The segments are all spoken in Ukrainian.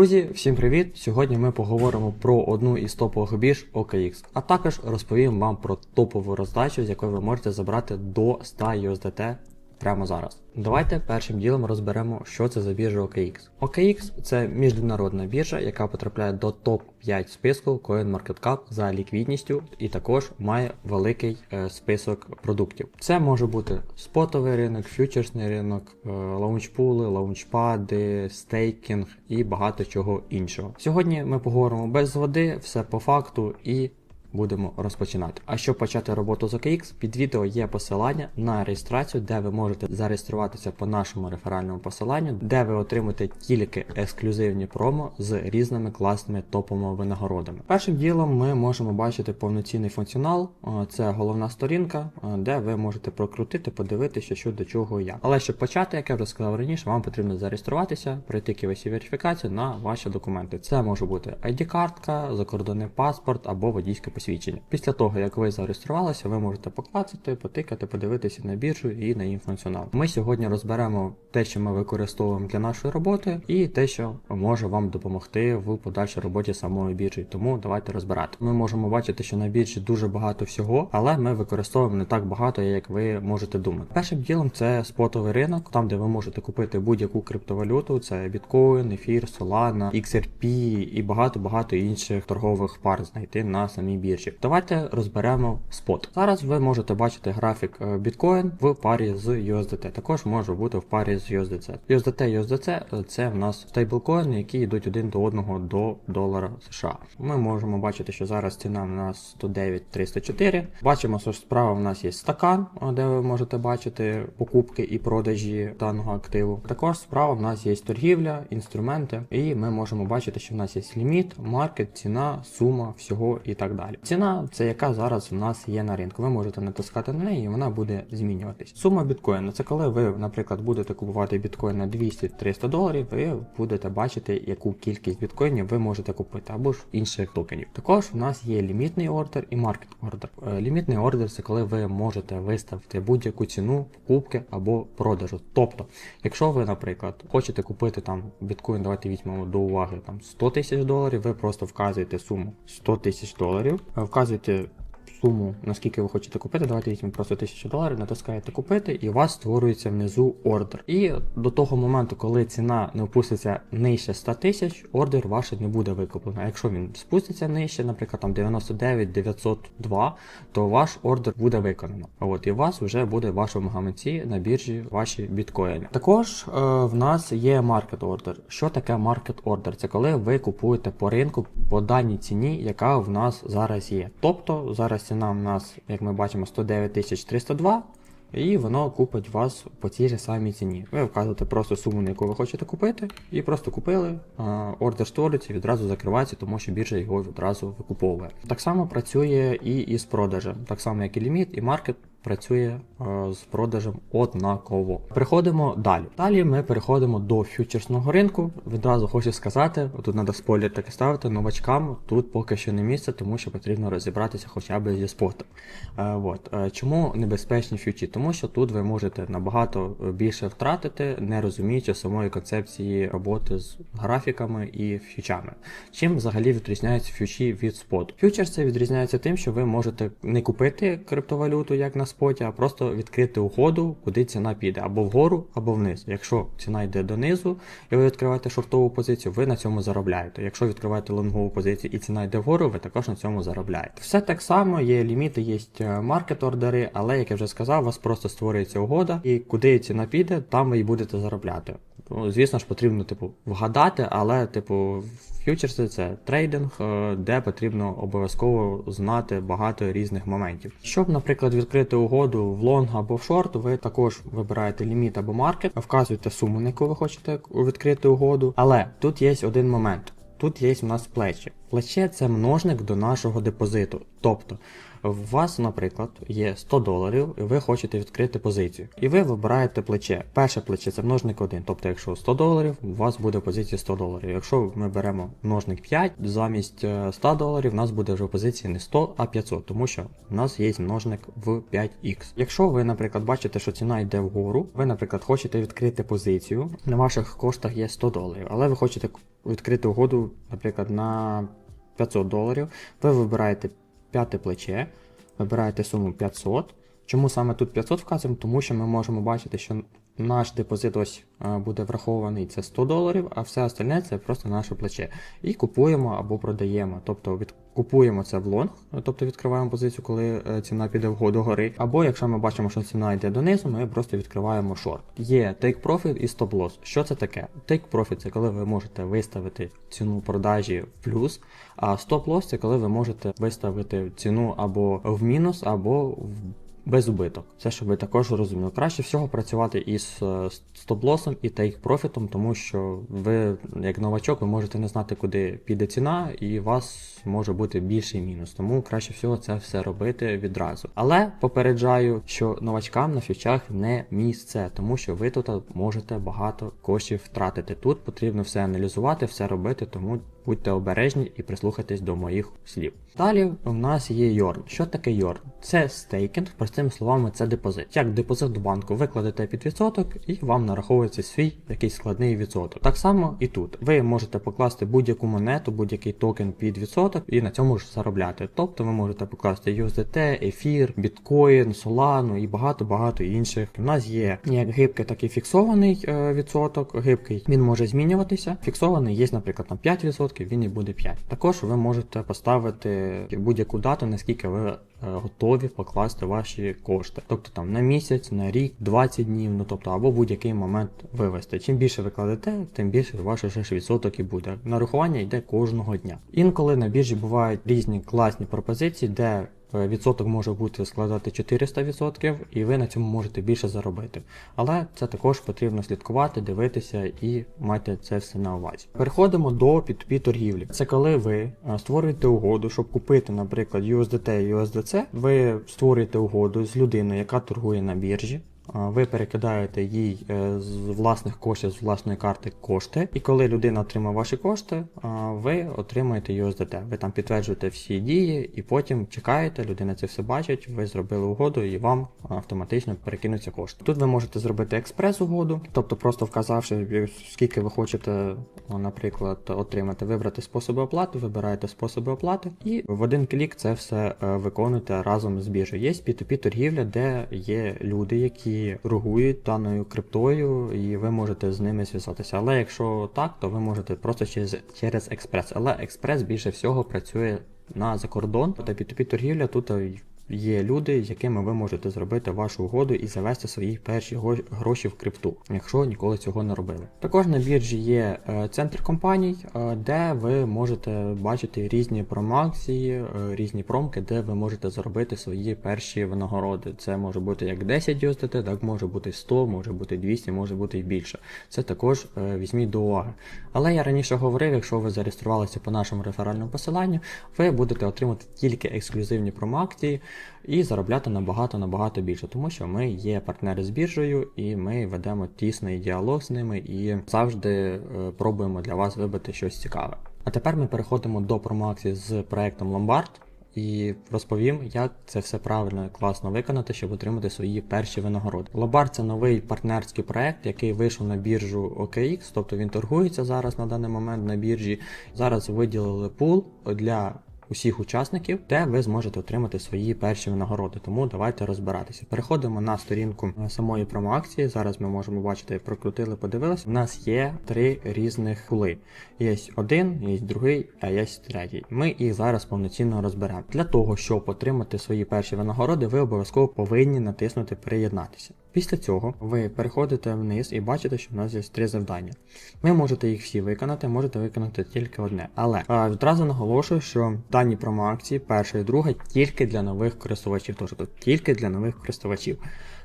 Друзі, всім привіт! Сьогодні ми поговоримо про одну із топових бірж OKX, а також розповім вам про топову роздачу, з якої ви можете забрати до 100 USDT прямо зараз. Давайте першим ділом розберемо, що це за біржа OKX. OKX це міжнародна біржа, яка потрапляє до топ-5 списку CoinMarketCap за ліквідністю і також має великий е, список продуктів. Це може бути спотовий ринок, фьючерсний ринок, е, лаунчпули, лаунчпади, стейкінг і багато чого іншого. Сьогодні ми поговоримо без води, все по факту і будемо розпочинати. А щоб почати роботу з OKX, під відео є посилання на реєстрацію, де ви можете зареєструватися по нашому реферальному посиланню, де ви отримаєте тільки ексклюзивні промо з різними класними топовими винагородами. Першим ділом ми можемо бачити повноцінний функціонал. Е, Це головна сторінка, е, де ви можете прокрутити, подивитися, що до чого як. Але щоб почати, як я вже сказав раніше, вам потрібно зареєструватися, пройти KYC верифікацію на ваші документи. Це може бути ID-картка, закордонний паспорт або водійське посвідчення. Після того, як ви зареєструвалися, ви можете поклацати, потикати, подивитися на біржу і на її функціонал. Ми сьогодні розберемо те, що ми використовуємо для нашої роботи, і те, що може вам допомогти в подальшій роботі самої біржі. Тому давайте розбирати. Ми можемо бачити, що на біржі дуже багато всього, але ми використовуємо не так багато, як ви можете думати. Першим ділом це спотовий ринок, там де ви можете купити будь-яку криптовалюту, це біткоін, ефір, Solana, XRP і багато багато інших торгових пар знайти на самій біржі. Давайте розберемо спот. Зараз ви можете бачити графік е, біткоін в парі з USDT. Також може бути в парі з USDC. USDT USDC е, це в нас стейблкоїни, які йдуть один до одного до долара США. Ми можемо бачити, що зараз ціна в нас 109.304. Бачимо, що справа в нас є стакан, де ви можете бачити покупки і продажі даного активу. Також справа в нас є торгівля, інструменти, і ми можемо бачити, що в нас є ліміт, маркет, ціна, сума всього і так далі. Ціна це яка зараз в нас є на ринку. Ви можете натискати на неї, і вона буде змінюватись. Сума біткоїна це коли ви, наприклад, будете купувати біткоін на 200-300 доларів, ви будете бачити, яку кількість біткоїнів ви можете купити, або ж інших токенів. Також в нас є лімітний ордер і маркет ордер. Е, Лімітний ордер це коли ви можете виставити будь-яку ціну покупки або продажу. Тобто, якщо ви, наприклад, хочете купити там біткоін, давайте візьмемо до уваги там 100 тисяч доларів, ви просто вказуєте суму 100 тисяч доларів, е, вказуєте суму, наскільки ви хочете купити, давайте візьмемо просто 1000 доларів, натискаєте купити, і у вас створюється внизу ордер. І до того моменту, коли ціна не опуститься нижче 100 тисяч, ордер ваш не буде викуплено. А якщо він спуститься нижче, наприклад, там 99 902, то ваш ордер буде виконано. От і у вас вже буде в вашому гаманці на біржі ваші біткоїни. Також е, в нас є маркет ордер. Що таке маркет ордер? Це коли ви купуєте по ринку по даній ціні, яка в нас зараз є. Тобто зараз ціна в нас, як ми бачимо, 109 302. І воно купить вас по цій же самій ціні. Ви вказуєте просто суму, на яку ви хочете купити, і просто купили. Ордер створюється відразу закривається, тому що біржа його відразу викуповує. Так само працює і із продажем, так само як і ліміт, і маркет. Працює е, з продажем однаково. Переходимо далі. Далі ми переходимо до фьючерсного ринку. Відразу хочу сказати, тут треба спойлер таки ставити новачкам. Тут поки що не місце, тому що потрібно розібратися хоча б зі спортом. Е, от. Е, чому небезпечні фьючі? Тому що тут ви можете набагато більше втратити, не розуміючи самої концепції роботи з графіками і фьючами. Чим взагалі відрізняються фьючі від споту? Фьючерси відрізняються тим, що ви можете не купити криптовалюту як на споті, а просто відкрити угоду, куди ціна піде або вгору, або вниз. Якщо ціна йде донизу, і ви відкриваєте шортову позицію, ви на цьому заробляєте. Якщо відкриваєте лонгову позицію і ціна йде вгору, ви також на цьому заробляєте. Все так само, є ліміти, є маркет ордери, але як я вже сказав, у вас просто створюється угода, і куди ціна піде, там ви і будете заробляти. Ну, звісно ж, потрібно, типу, вгадати, але, типу, фьючерси це трейдинг, е, де потрібно обов'язково знати багато різних моментів. Щоб, наприклад, відкрити угоду в лонг або в шорт, ви також вибираєте ліміт або маркет, вказуєте суму, на яку ви хочете відкрити угоду. Але тут є один момент. Тут є у нас плечі. Плече це множник до нашого депозиту. Тобто У вас, наприклад, є 100 доларів, і ви хочете відкрити позицію. І ви вибираєте плече. Перше плече це множник 1. Тобто, якщо 100 доларів, у вас буде позиція 100 доларів. Якщо ми беремо множник 5, замість е, 100 доларів, у нас буде вже позиція не 100, а 500, тому що у нас є множник в 5х. Якщо ви, наприклад, бачите, що ціна йде вгору, ви, наприклад, хочете відкрити позицію, на ваших коштах є 100 доларів, але ви хочете відкрити угоду, наприклад, на 500 доларів, ви вибираєте п'яте плече, вибираєте суму 500. Чому саме тут 500 вказуємо? Тому що ми можемо бачити, що наш депозит ось е, буде врахований це 100 доларів, а все остальне це просто наше плече. І купуємо або продаємо. Тобто від... купуємо це в лонг, тобто відкриваємо позицію, коли е, ціна піде до гори. Або якщо ми бачимо, що ціна йде донизу, ми просто відкриваємо шорт. Є take profit і stop loss. Що це таке? Take profit це коли ви можете виставити ціну продажі в плюс, а stop loss це коли ви можете виставити ціну або в мінус, або в без убиток. Це щоб ви також розуміли. Краще всього працювати із е, стоп-лосом і тейк-профітом, тому що ви, як новачок, ви можете не знати, куди піде ціна, і у вас може бути більший мінус. Тому краще всього це все робити відразу. Але попереджаю, що новачкам на фьючах не місце, тому що ви тут можете багато коштів втратити. Тут потрібно все аналізувати, все робити, тому будьте обережні і прислухайтесь до моїх слів. Далі у нас є Йорн. Що таке Йорн? Це стейкінг, простими словами, це депозит. Як депозит в банку, ви кладете під відсоток і вам нараховується свій якийсь складний відсоток. Так само і тут. Ви можете покласти будь-яку монету, будь-який токен під відсоток і на цьому ж заробляти. Тобто ви можете покласти USDT, ефір, біткоін, Solana і багато-багато інших. У нас є як гибкий, так і фіксований е, відсоток. Гибкий він може змінюватися. Фіксований є, наприклад, на 5%, він і буде 5. Також ви можете поставити будь-яку дату, наскільки ви е, готові покласти ваші кошти. Тобто там на місяць, на рік, 20 днів, ну тобто або будь-який момент вивести. Чим більше ви кладете, тим більше ваш відсоток і буде. Нарахування йде кожного дня. Інколи на біржі бувають різні класні пропозиції, де Відсоток може бути складати 400%, і ви на цьому можете більше заробити. Але це також потрібно слідкувати, дивитися і мати це все на увазі. Переходимо до P2P торгівлі. Це коли ви е, створюєте угоду, щоб купити, наприклад, USDT і USDC, ви створюєте угоду з людиною, яка торгує на біржі. Ви перекидаєте їй е, з власних коштів, з власної карти кошти, і коли людина отримає ваші кошти, ви отримаєте USDT. Ви там підтверджуєте всі дії, і потім чекаєте, людина це все бачить, ви зробили угоду і вам автоматично перекинуться кошти. Тут ви можете зробити експрес-угоду, тобто просто вказавши, скільки ви хочете, наприклад, отримати, вибрати способи оплати, вибираєте способи оплати, і в один клік це все е, виконуєте разом з біржею. Є P2P торгівля, де є люди, які торгують даною криптою, і ви можете з ними зв'язатися. Але якщо так, то ви можете просто через, через експрес. Але експрес більше всього працює на закордон. Та P2P торгівля тут є люди, з якими ви можете зробити вашу угоду і завести свої перші гроші в крипту, якщо ніколи цього не робили. Також на біржі є е, центр компаній, е, де ви можете бачити різні промакції, е, різні промки, де ви можете заробити свої перші винагороди. Це може бути як 10 USDT, так може бути 100, може бути 200, може бути і більше. Це також візьміть до уваги. Але я раніше говорив, якщо ви зареєструвалися по нашому реферальному посиланню, ви будете отримати тільки ексклюзивні промакції і заробляти набагато набагато більше, тому що ми є партнери з біржею, і ми ведемо тісний діалог з ними і завжди е, пробуємо для вас вибити щось цікаве. А тепер ми переходимо до промоакції з проектом Lombard. І розповім, як це все правильно і класно виконати, щоб отримати свої перші винагороди. Lombard – це новий партнерський проект, який вийшов на біржу OKX, тобто він торгується зараз на даний момент на біржі. Зараз виділили пул для усіх учасників, де ви зможете отримати свої перші винагороди. Тому давайте розбиратися. Переходимо на сторінку е, самої промоакції. Зараз ми можемо бачити, прокрутили, подивилися. У нас є три різних пули. Є один, є другий, а є третій. Ми їх зараз повноцінно розберемо. Для того, щоб отримати свої перші винагороди, ви обов'язково повинні натиснути Приєднатися. Після цього ви переходите вниз і бачите, що в нас є три завдання. Ви можете їх всі виконати, можете виконати тільки одне. Але а, відразу наголошую, що дані промоакції, перша і друга, тільки для нових користувачів, тобто тільки для нових користувачів.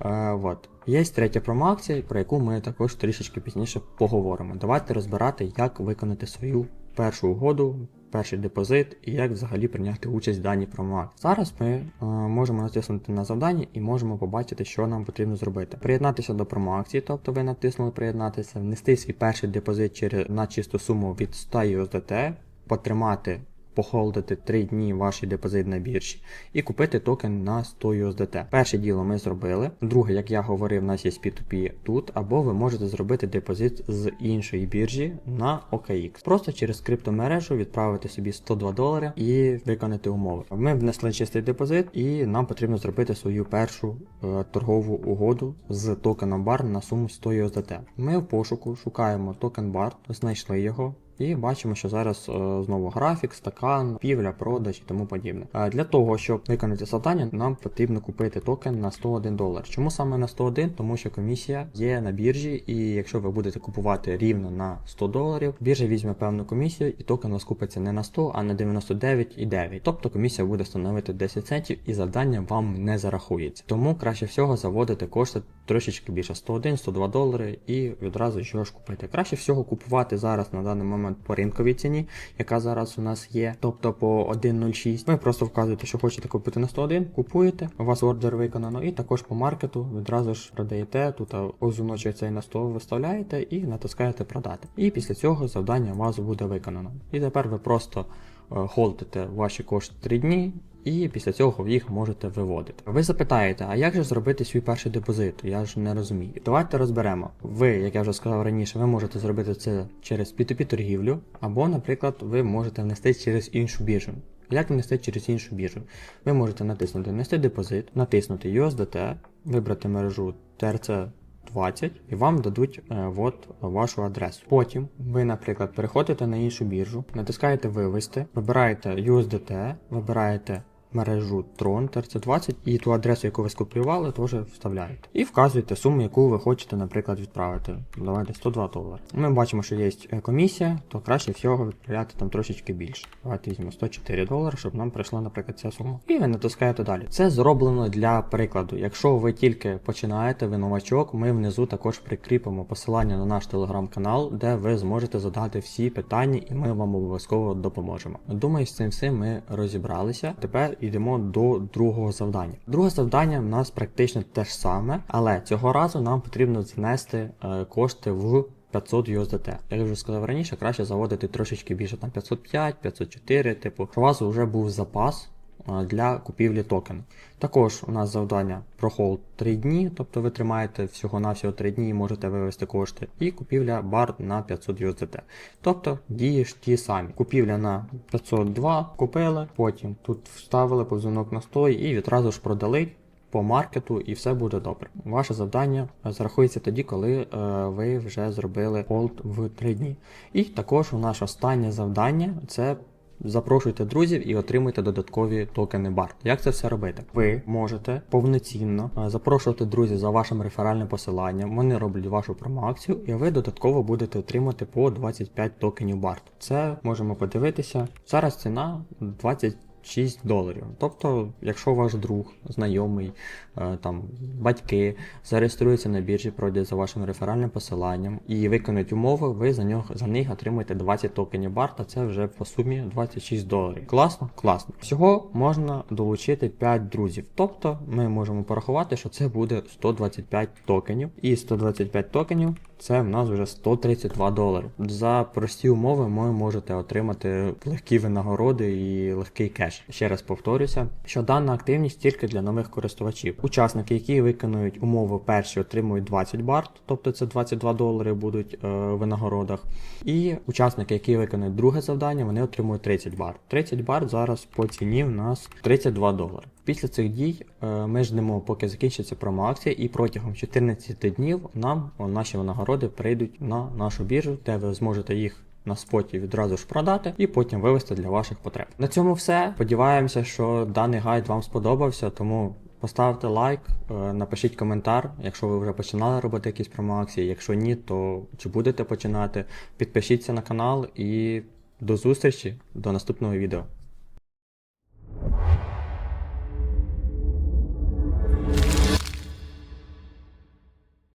Е, от. Є третя промоакція, про яку ми також трішечки пізніше поговоримо. Давайте розбирати, як виконати свою першу угоду перший депозит і як взагалі прийняти участь в даній промоакції. Зараз ми е, можемо натиснути на завдання і можемо побачити, що нам потрібно зробити. Приєднатися до промоакції, тобто ви натиснули приєднатися, внести свій перший депозит через на чисту суму від 100 USDT, потримати похолдити 3 дні ваш депозит біржі і купити токен на 100 USDT. Перше діло ми зробили. Друге, як я говорив, у нас є P2P тут, або ви можете зробити депозит з іншої біржі на OKX. Просто через криптомережу відправити собі 102 долари і виконати умови. Ми внесли чистий депозит, і нам потрібно зробити свою першу е, торгову угоду з токеном BAR на суму 100 USDT. Ми в пошуку шукаємо токен BAR, знайшли його. І бачимо, що зараз е, знову графік, стакан, півля, продаж і тому подібне. Для того, щоб виконати завдання, нам потрібно купити токен на 101 долар. Чому саме на 101? Тому що комісія є на біржі, і якщо ви будете купувати рівно на 100 доларів, біржа візьме певну комісію, і токен у вас купиться не на 100, а на 99,9. Тобто комісія буде становити 10 центів і завдання вам не зарахується. Тому краще всього заводити кошти трошечки більше 101-102 долари і відразу що ж купити. Краще всього купувати зараз на даний момент по ринковій ціні, яка зараз у нас є, тобто по 1.06. Ви просто вказуєте, що хочете купити на 101, купуєте, у вас ордер виконано, і також по маркету відразу ж продаєте, тут озуночок цей на 100 виставляєте і натискаєте продати. І після цього завдання у вас буде виконано. І тепер ви просто е, холдите ваші кошти 3 дні. І після цього їх можете виводити. Ви запитаєте, а як же зробити свій перший депозит? Я ж не розумію. Давайте розберемо. Ви, як я вже сказав раніше, ви можете зробити це через P2P торгівлю, або, наприклад, ви можете внести через іншу біржу. Як внести через іншу біржу? Ви можете натиснути Внести депозит, натиснути USDT, вибрати мережу TRC 20 і вам дадуть е, от вашу адресу. Потім ви, наприклад, переходите на іншу біржу, натискаєте вивести, вибираєте USDT, вибираєте мережу Tron TRC20 і ту адресу, яку ви скопіювали, теж вставляєте. І вказуєте суму, яку ви хочете, наприклад, відправити. Давайте 102 долари. Ми бачимо, що є е, комісія, то краще всього відправляти там трошечки більше. Давайте візьмемо 104 долари, щоб нам прийшла, наприклад, ця сума. І ви натискаєте далі. Це зроблено для прикладу. Якщо ви тільки починаєте, ви новачок, ми внизу також прикріпимо посилання на наш телеграм-канал, де ви зможете задати всі питання, і ми вам обов'язково допоможемо. Думаю, з цим всім ми розібралися. Тепер йдемо до другого завдання. Друге завдання в нас практично те ж саме, але цього разу нам потрібно знести е, кошти в 500 USDT. Як я вже сказав раніше, краще заводити трошечки більше там 505, 504, типу, у вас вже був запас для купівлі токену. Також у нас завдання про холд 3 дні, тобто ви тримаєте всього-навсього 3 дні і можете вивести кошти. І купівля бар на 500 USDT. Тобто дії ж ті самі. Купівля на 502 купили, потім тут вставили повзунок на 100 і відразу ж продали. По маркету і все буде добре. Ваше завдання зарахується тоді, коли е, ви вже зробили холд в 3 дні. І також у нас останнє завдання це Запрошуйте друзів і отримуйте додаткові токени BART. Як це все робити? Ви можете повноцінно е, запрошувати друзів за вашим реферальним посиланням. Вони роблять вашу промоакцію, і ви додатково будете отримати по 25 токенів BART. Це можемо подивитися. Зараз ціна 20. 6 доларів. Тобто, якщо ваш друг, знайомий, е, там, батьки зареєструються на біржі, пройдять за вашим реферальним посиланням і виконують умови, ви за нього за них отримаєте 20 токенів барта, це вже по сумі 26 доларів. Класно? Класно. Всього можна долучити 5 друзів. Тобто ми можемо порахувати, що це буде 125 токенів. І 125 токенів це в нас вже 132 долари. За прості умови ви можете отримати легкі винагороди і легкий кеш. Ще раз повторюся, що дана активність тільки для нових користувачів. Учасники, які виконують умови перші, отримують 20 барт, тобто це 22 долари будуть е, в винагородах. І учасники, які виконують друге завдання, вони отримують 30 барт. 30 барт зараз по ціні в нас 32 долари. Після цих дій е, ми ждемо, поки закінчиться промоакція, і протягом 14 днів нам наші винагороди прийдуть на нашу біржу, де ви зможете їх на споті відразу ж продати і потім вивести для ваших потреб. На цьому все. Сподіваємося, що даний гайд вам сподобався, тому. Поставте лайк, е, напишіть коментар, якщо ви вже починали робити якісь промоакції. Якщо ні, то чи будете починати. Підпишіться на канал і до зустрічі до наступного відео.